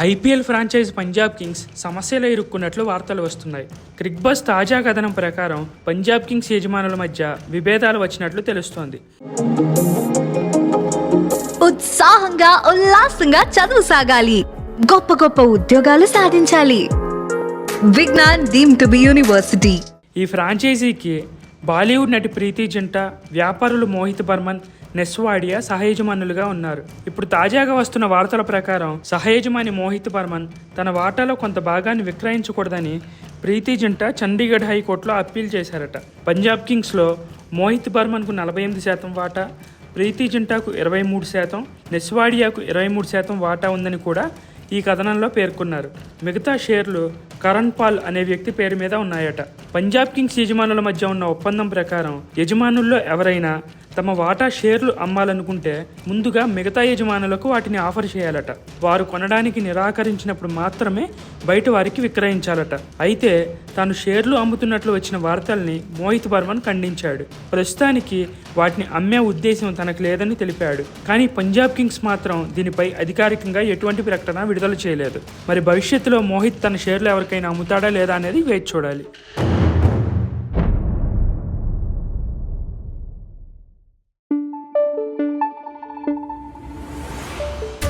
IPL franchise Punjab Kings సమస్యలో ఇరుక్కున్నట్లు వార్తలు వస్తున్నాయి. క్రిక్ బస్ తాజా కథనం ప్రకారం పంజాబ్ కింగ్స్ యజమానుల మధ్య విభేదాలు వచ్చినట్లు తెలుస్తోంది. ఉత్సాహంగా ఉల్లాసంగా చదువు సాగాలి. గొప్ప గొప్ప ఉద్యోగాలు సాధించాలి. Vignan deemed to be university. ఈ ఫ్రాంచైజీకి బాలీవుడ్ నటి ప్రీతి జింట వ్యాపారులు మోహిత్ బర్మన్ నెస్వాడియా సహయజమానులుగా ఉన్నారు. ఇప్పుడు తాజాగా వస్తున్న వార్తల ప్రకారం సహయజమాని మోహిత్ బర్మన్ తన వాటాలో కొంత భాగాన్ని విక్రయించకూడదని ప్రీతి జింట చండీగఢ్ హైకోర్టులో అప్పీల్ చేశారట. పంజాబ్ కింగ్స్లో మోహిత్ బర్మన్కు నలభై ఎనిమిది శాతం వాటా ప్రీతి జింటాకు ఇరవై మూడు శాతం నెస్వాడియాకు ఇరవై మూడు శాతం వాటా ఉందని కూడా ఈ కథనంలో పేర్కొన్నారు. మిగతా షేర్లు కరణ్ పాల్ అనే వ్యక్తి పేరు మీద ఉన్నాయట. పంజాబ్ కింగ్స్ యజమానుల మధ్య ఉన్న ఒప్పందం ప్రకారం యజమానుల్లో ఎవరైనా తమ వాటా షేర్లు అమ్మాలనుకుంటే ముందుగా మిగతా యజమానులకు వాటిని ఆఫర్ చేయాలట. వారు కొనడానికి నిరాకరించినప్పుడు మాత్రమే బయట వారికి విక్రయించాలట. అయితే తాను షేర్లు అమ్ముతున్నట్లు వచ్చిన వార్తల్ని మోహిత్ బర్మన్ ఖండించాడు. ప్రస్తుతానికి వాటిని అమ్మే ఉద్దేశం తనకు లేదని తెలిపాడు. కానీ పంజాబ్ కింగ్స్ మాత్రం దీనిపై అధికారికంగా ఎటువంటి ప్రకటన విడుదల చేయలేదు. మరి భవిష్యత్తులో మోహిత్ తన షేర్లు ఎవరికైనా అమ్ముతాడా లేదా అనేది వేచి చూడాలి.